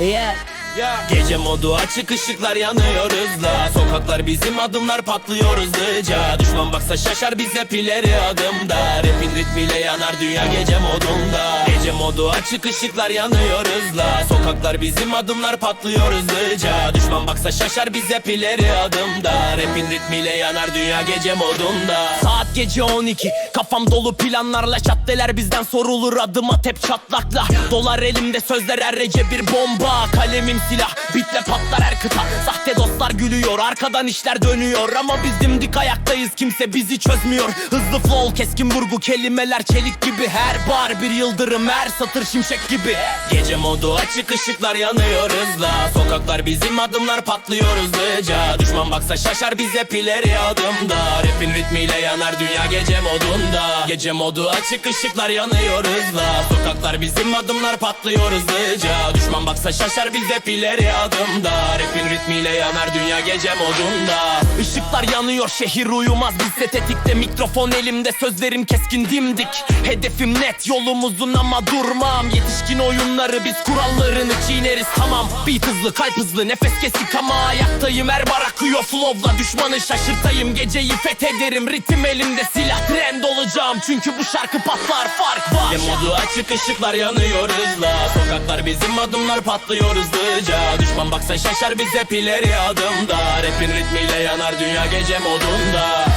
Yeah. Gece modu açık ışıklar yanıyor hızla. Sokaklar bizim adımlar patlıyor hızlıca Düşman baksa şaşar biz hep adımda. Rapin ritmiyle yanar dünya gece modunda Gece modu açık ışıklar yanıyor hızla. Sokaklar bizim adımlar patlıyor hızlıca. Düşman baksa şaşar biz hep ileri adımda. Rapin ritmiyle yanar dünya gece modunda. Saat gece 12 kafam dolu planlarla. Caddeler bizden sorulur adım at hep çatlakla. Dolar elimde sözler her gece bir bomba. Kalemim silah bitle patlar her kıta. Sahte dostlar gülüyor arkadan işler dönüyor. Ama biz dimdik ayaktayız kimse bizi çözmüyor. Hızlı flow keskin vurgu kelimeler çelik gibi Her bar. Bir yıldırım her satır şimşek gibi. Gece modu açık ışıklar yanıyor hızla. Sokaklar bizim adımlar patlıyor hızlıca Düşman baksa şaşar biz hep ileri adımda. Rapin ritmiyle yanar dünya gece modunda. Gece modu açık ışıklar yanıyor hızla. Sokaklar bizim adımlar patlıyor hızlıca Düşman baksa şaşar biz hep ileri adımda. Rapin ritmiyle yanar dünya gece modunda. Işıklar yanıyor şehir uyumaz. Bizse tetikte mikrofon elimde. Sözlerim keskin dimdik. Hedefim net yolumuzun ama durmam. Yetişkin oyunları biz kurallarını çiğneriz. Tamam Beat hızlı kalp hızlı nefes kesik ama ayaktayım. Her bar akıyor flow'la düşmanı şaşırtayım. Geceyi fethederim ritim elimde silah. Trend olacağım Çünkü bu şarkı patlar fark var. Ve modu açık ışıklar yanıyor hızla. Sokaklar bizim adımlar patlıyor hızlıca. Düşman baksa şaşar biz hep ileri adımda. Rapin ritmiyle yanar dünya gece modunda